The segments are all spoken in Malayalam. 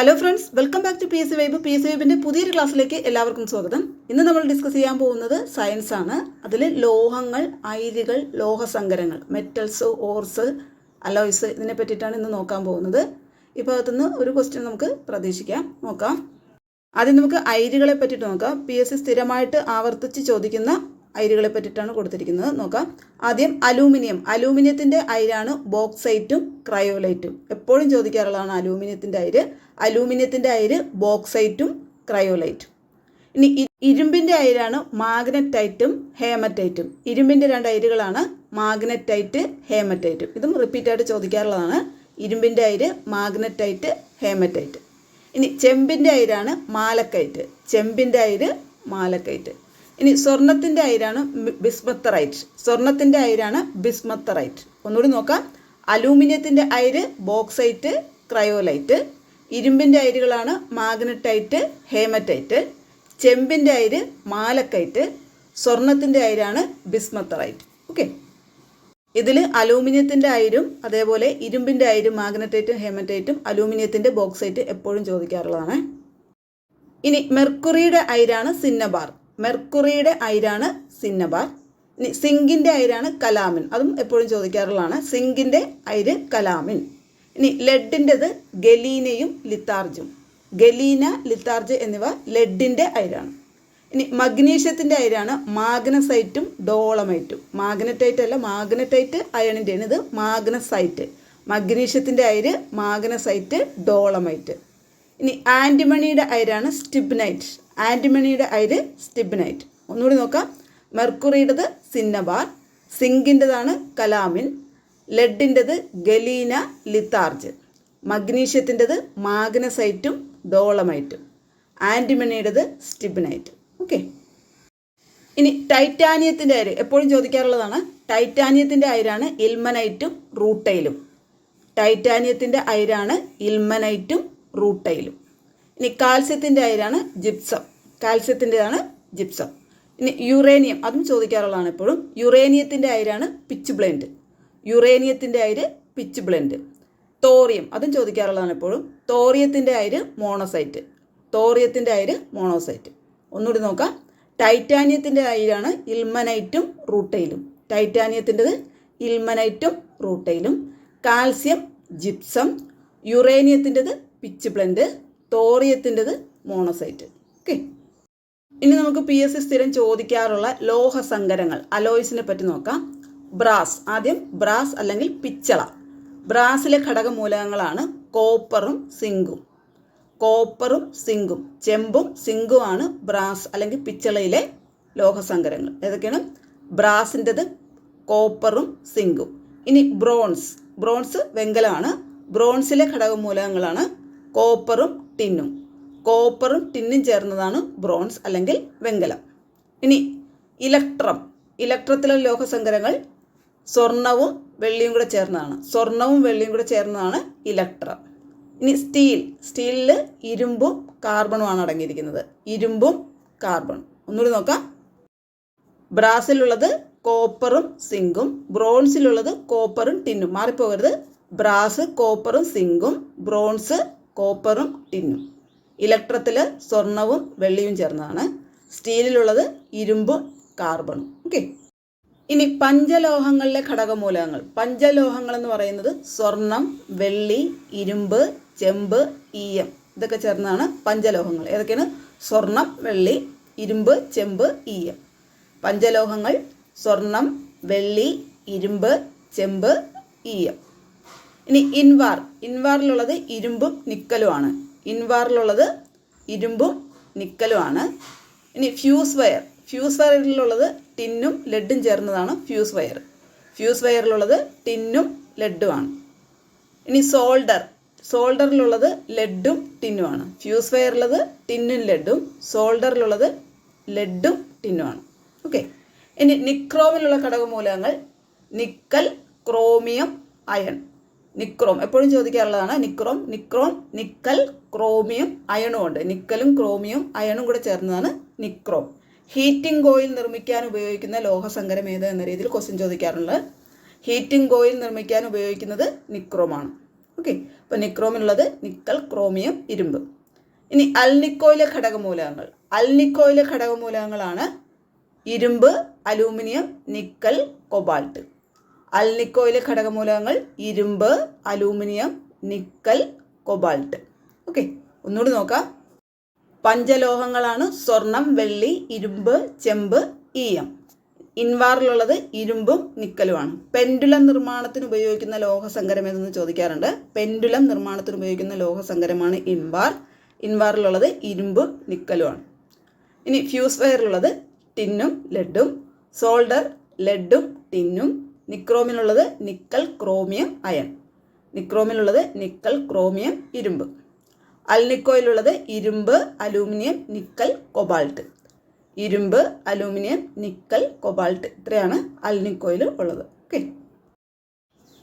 Hello friends welcome back to P S vibe P S വൈബിന്റെ പുതിയൊരു ക്ലാസ്സിലേക്ക് എല്ലാവർക്കും സ്വാഗതം. ഇന്ന് നമ്മൾ ഡിസ്കസ് ചെയ്യാൻ പോകുന്നത് സയൻസ് ആണ്. അതിൽ ലോഹങ്ങൾ അയിരുകൾ ലോഹസങ്കരങ്ങൾ മെറ്റൽസ് ഓർസ് അലോയ്സ് ഇതിനെ പറ്റിയിട്ടാണ് ഇന്ന് നോക്കാൻ പോകുന്നത്. ഈ ഭാഗത്തുനിന്ന് ഒരു ക്വസ്റ്റ്യൻ നമുക്ക് പ്രതീക്ഷിക്കാം. നോക്കാം. ആദ്യം നമുക്ക് അയിരുകളെ പറ്റിയിട്ട് നോക്കാം. പി എസ് സി സ്ഥിരമായിട്ട് ആവർത്തിച്ച് ചോദിക്കുന്ന അയിരുകളെ പറ്റിയിട്ടാണ് കൊടുത്തിരിക്കുന്നത്. നോക്കാം. ആദ്യം അലൂമിനിയം. അലൂമിനിയത്തിന്റെ അയിരാണ് ബോക്സൈറ്റും ക്രയോലൈറ്റും. എപ്പോഴും ചോദിക്കാറുള്ളതാണ് അലൂമിനിയത്തിന്റെ അയിര്. അലൂമിനിയത്തിന്റെ അയിര് ബോക്സൈറ്റും ക്രയോലൈറ്റും. ഇനി ഇരുമ്പിന്റെ അയിരാണ് മാഗ്നറ്റൈറ്റും ഹേമറ്റൈറ്റും. ഇരുമ്പിന്റെ രണ്ട് അയിരുകളാണ് മാഗ്നറ്റൈറ്റ് ഹേമറ്റൈറ്റും. ഇതും റിപ്പീറ്റായിട്ട് ചോദിക്കാറുള്ളതാണ് ഇരുമ്പിന്റെ അയിര് മാഗ്നറ്റൈറ്റ് ഹേമറ്റൈറ്റ്. ഇനി ചെമ്പിന്റെ അയിരാണ് മാലക്കൈറ്റ്. ചെമ്പിന്റെ അയിര് മാലക്കൈറ്റ്. ഇനി സ്വർണത്തിന്റെ അയിരാണ് ബിസ്മത്തറൈറ്റ്. സ്വർണത്തിന്റെ അയിരാണ് ബിസ്മത്തറൈറ്റ്. ഒന്നുകൂടി നോക്കാം. അലൂമിനിയത്തിന്റെ അയിര് ബോക്സൈറ്റ് ക്രയോലൈറ്റ്. ഇരുമ്പിന്റെ അയിരുകളാണ് മാഗ്നറ്റൈറ്റ് ഹേമറ്റൈറ്റ്. ചെമ്പിന്റെ അയിര് മാലക്കൈറ്റ്. സ്വർണത്തിന്റെ അയിരാണ് ബിസ്മത്തറൈറ്റ്. ഓക്കെ. ഇതിൽ അലൂമിനിയത്തിന്റെ അയിരും അതേപോലെ ഇരുമ്പിന്റെ അയിരും മാഗ്നറ്റൈറ്റും ഹേമറ്റൈറ്റും അലൂമിനിയത്തിന്റെ ബോക്സൈറ്റ് എപ്പോഴും ചോദിക്കാറുള്ളതാണ്. ഇനി മെർക്കുറിയുടെ അയിരാണ് സിന്നബാർ. മെർക്കുറിയുടെ അയിരാണ് സിന്നബാർ സിങ്കിന്റെ അയിരാണ് കലാമിൻ. അതും എപ്പോഴും ചോദിക്കാറുള്ളതാണ്. സിങ്കിന്റെ അയിര് കലാമിൻ. ഇനി ലെഡിന്റെത് ഗലീനയും ലിത്താർജും. ഗലീന ലിത്താർജ് എന്നിവ ലെഡിന്റെ അയിരാണ്. ഇനി മഗ്നീഷ്യത്തിന്റെ അയിരാണ് മാഗ്നസൈറ്റും ഡോളമൈറ്റും. മാഗ്നറ്റൈറ്റ് അല്ല മാഗ്നറ്റൈറ്റ് അയണിന്റെയാണ് ഇത്. മാഗ്നസൈറ്റ്. മഗ്നീഷ്യത്തിന്റെ അയിര് മാഗ്നസൈറ്റ് ഡോളമൈറ്റ്. ഇനി ആന്റിമണിയുടെ അയിരാണ് സ്റ്റിബ്നൈറ്റ്. ആന്റിമണിയുടെ അതിൽ സ്റ്റിബ്നൈറ്റ്. ഒന്നുകൂടി നോക്കാം. മെർക്കുറിയുടേത് സിന്നബാർ സിങ്കിന്റെതാണ് കലാമിൻ ലെഡിന്റെത് ഗലീന ലിത്താർജ് മഗ്നീഷ്യത്തിന്റെത് മാഗ്നസൈറ്റും ഡോളമൈറ്റും ആന്റിമണിയുടേത് സ്റ്റിബ്നൈറ്റ്. ഓക്കെ. ഇനി ടൈറ്റാനിയത്തിന്റെ അയര് എപ്പോഴും ചോദിക്കാറുള്ളതാണ്. ടൈറ്റാനിയത്തിന്റെ അയരാണ് ഇൽമനൈറ്റും റൂട്ടൈലും. ടൈറ്റാനിയത്തിന്റെ അയരാണ് ഇൽമനൈറ്റും റൂട്ടൈലും. ഇനി കാൽസ്യത്തിന്റെ അയരാണ് ജിപ്സം. കാൽസ്യത്തിന്റെതാണ് ജിപ്സം. ഇനി യുറേനിയം അതും ചോദിക്കാറുള്ളതാണ് എപ്പോഴും. യുറേനിയത്തിന്റെ അയിരാണ് പിച്ച് ബ്ലെൻഡ്. യുറേനിയത്തിന്റെ അയിര് പിച്ച് ബ്ലെൻഡ്. തോറിയം അതും ചോദിക്കാറുള്ളതാണ് എപ്പോഴും. തോറിയത്തിന്റെ അയിര് മോണോസൈറ്റ്. തോറിയത്തിന്റെ അയിര് മോണോസൈറ്റ്. ഒന്നുകൂടി നോക്കാം. ടൈറ്റാനിയത്തിന്റെ അയിരാണ് ഇൽമനൈറ്റും റൂട്ടൈലും. ടൈറ്റാനിയത്തിന്റെത് ഇൽമനൈറ്റും റൂട്ടൈലും. Calcium gypsum. യുറേനിയത്തിന്റെത് pitchblende. തോറിയത്തിന്റെത് മോണോസൈറ്റ്. ഓക്കെ. ഇനി നമുക്ക് പി എസ് സി സ്ഥിരം ചോദിക്കാറുള്ള ലോഹസങ്കരങ്ങൾ അലോയ്സിനെ പറ്റി നോക്കാം. ബ്രാസ് ആദ്യം ബ്രാസ് അല്ലെങ്കിൽ പിച്ചള. ബ്രാസിലെ ഘടകമൂലകങ്ങളാണ് കോപ്പറും സിങ്കും. കോപ്പറും സിങ്കും ചെമ്പും സിങ്കുമാണ് ബ്രാസ് അല്ലെങ്കിൽ പിച്ചളയിലെ ലോഹസങ്കരങ്ങൾ ഏതൊക്കെയാണ്? ബ്രാസിന്റെത് കോപ്പറും സിങ്കും. ഇനി ബ്രോൺസ് ബ്രോൺസ് വെങ്കലമാണ്. ബ്രോൺസിലെ ഘടകമൂലകങ്ങളാണ് കോപ്പറും ടിന്നും. കോപ്പറും ടിന്നും ചേർന്നതാണ് ബ്രോൺസ് അല്ലെങ്കിൽ വെങ്കലം. ഇനി ഇലക്ട്രം ഇലക്ട്രത്തിലെ ലോഹസങ്കരങ്ങൾ സ്വർണവും വെള്ളിയും കൂടെ ചേർന്നതാണ്. സ്വർണവും വെള്ളിയും കൂടെ ചേർന്നതാണ് ഇലക്ട്രം. ഇനി സ്റ്റീൽ സ്റ്റീലിൽ ഇരുമ്പും കാർബണുമാണ് അടങ്ങിയിരിക്കുന്നത്. ഇരുമ്പും കാർബണും. ഒന്നുകൂടി നോക്കാം. ബ്രാസിലുള്ളത് കോപ്പറും സിങ്കും ബ്രോൺസിലുള്ളത് കോപ്പറും ടിന്നും. മാറിപ്പോകരുത്. Brass കോപ്പറും സിങ്കും bronze കോപ്പറും ടിന്നും. ഇലക്ട്രത്തിൽ സ്വർണവും വെള്ളിയും ചേർന്നതാണ്. സ്റ്റീലിലുള്ളത് ഇരുമ്പും കാർബണും. ഓക്കെ. ഇനി പഞ്ചലോഹങ്ങളിലെ ഘടകമൂലകങ്ങൾ. പഞ്ചലോഹങ്ങൾ എന്ന് പറയുന്നത് സ്വർണം വെള്ളി ഇരുമ്പ് ചെമ്പ് ഈയം. ഇതൊക്കെ ചേർന്നതാണ് പഞ്ചലോഹങ്ങൾ. ഏതൊക്കെയാണ്? സ്വർണം വെള്ളി ഇരുമ്പ് ചെമ്പ് ഈയം. പഞ്ചലോഹങ്ങൾ സ്വർണം വെള്ളി ഇരുമ്പ് ചെമ്പ് ഈയം. ഇനി ഇൻവാർ. ഇൻവാറിലുള്ളത് ഇരുമ്പും നിക്കലുമാണ്. ഇൻവാറിലുള്ളത് ഇരുമ്പും നിക്കലുമാണ്. ഇനി ഫ്യൂസ് വയർ. ഫ്യൂസ് വയറിലുള്ളത് ടിന്നും ലെഡും ചേർന്നതാണ് ഫ്യൂസ് വയർ. ഫ്യൂസ് വയറിലുള്ളത് ടിന്നും ലെഡുമാണ്. ഇനി സോൾഡർ. സോൾഡറിലുള്ളത് ലെഡും ടിന്നുമാണ്. ഫ്യൂസ് വയറിലുള്ളത് ടിന്നും ലെഡും സോൾഡറിലുള്ളത് ലെഡും ടിന്നുമാണ്. ഓക്കെ. ഇനി നിക്രോമിലുള്ള ഘടകമൂലകങ്ങൾ നിക്കൽ ക്രോമിയം അയൺ. നിക്രോം. എപ്പോഴും ചോദിക്കാറുള്ളതാണ് നിക്രോം നിക്രോം നിക്കൽ ക്രോമിയം അയണും ഉണ്ട്. നിക്കലും ക്രോമിയം അയണും കൂടെ ചേർന്നതാണ് നിക്രോം. ഹീറ്റിംഗ് കോയിൽ നിർമ്മിക്കാൻ ഉപയോഗിക്കുന്ന ലോഹസങ്കരം ഏത് എന്ന രീതിയിൽ ക്വസ്റ്റ്യൻ ചോദിക്കാറുണ്ട്. ഹീറ്റിംഗ് കോയിൽ നിർമ്മിക്കാൻ ഉപയോഗിക്കുന്നത് നിക്രോമാണ്. ഓക്കെ അപ്പോൾ നിക്രോമിനുള്ളത് നിക്കൽ ക്രോമിയം ഇരുമ്പ്. ഇനി അൽനിക്കോയിലെ ഘടകമൂലകങ്ങൾ. അൽനിക്കോയിലെ ഘടകമൂലകങ്ങളാണ് ഇരുമ്പ് അലൂമിനിയം നിക്കൽ കൊബാൾട്ട്. അൽനിക്കോയിലെ ഘടകമൂലകങ്ങൾ ഇരുമ്പ് അലൂമിനിയം നിക്കൽ കൊബാൾട്ട്. ഓക്കെ ഒന്നുകൂടി നോക്കാം. പഞ്ചലോഹങ്ങളാണ് സ്വർണം വെള്ളി ഇരുമ്പ് ചെമ്പ് ഈയം. ഇൻവാറിലുള്ളത് ഇരുമ്പും നിക്കലുമാണ്. പെൻഡുലം നിർമ്മാണത്തിന് ഉപയോഗിക്കുന്ന ലോഹസങ്കരം ഏതെന്ന് ചോദിക്കാറുണ്ട്. പെൻഡുലം നിർമ്മാണത്തിന് ഉപയോഗിക്കുന്ന ലോഹസങ്കരമാണ് ഇൻവാർ. ഇൻവാറിലുള്ളത് ഇരുമ്പും നിക്കലുമാണ്. ഇനി ഫ്യൂസ് വയറിലുള്ളത് ടിന്നും ലെഡും. സോൾഡർ ലെഡും ടിന്നും നിക്രോമിനുള്ളത് നിക്കൽ ക്രോമിയം അയൺ. നിക്രോമിലുള്ളത് നിക്കൽ ക്രോമിയം ഇരുമ്പ്. അൽനിക്കോയിലുള്ളത് ഇരുമ്പ് അലൂമിനിയം നിക്കൽ കൊബാൾട്ട്. ഇരുമ്പ് അലൂമിനിയം നിക്കൽ കൊബാൾട്ട് ഇത്രയാണ് അൽനിക്കോയിൽ ഉള്ളത്. ഓക്കെ.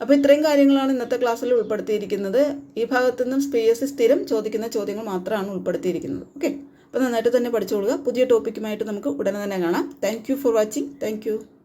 അപ്പോൾ ഇത്രയും കാര്യങ്ങളാണ് ഇന്നത്തെ ക്ലാസ്സിൽ ഉൾപ്പെടുത്തിയിരിക്കുന്നത്. ഈ ഭാഗത്തു നിന്നും പി എസ് സി സ്ഥിരം ചോദിക്കുന്ന ചോദ്യങ്ങൾ മാത്രമാണ് ഉൾപ്പെടുത്തിയിരിക്കുന്നത്. ഓക്കെ. അപ്പോൾ നന്നായിട്ട് തന്നെ പഠിച്ചോളുക. പുതിയ ടോപ്പിക്കുമായിട്ട് നമുക്ക് ഉടനെ തന്നെ കാണാം. Thank for watching thank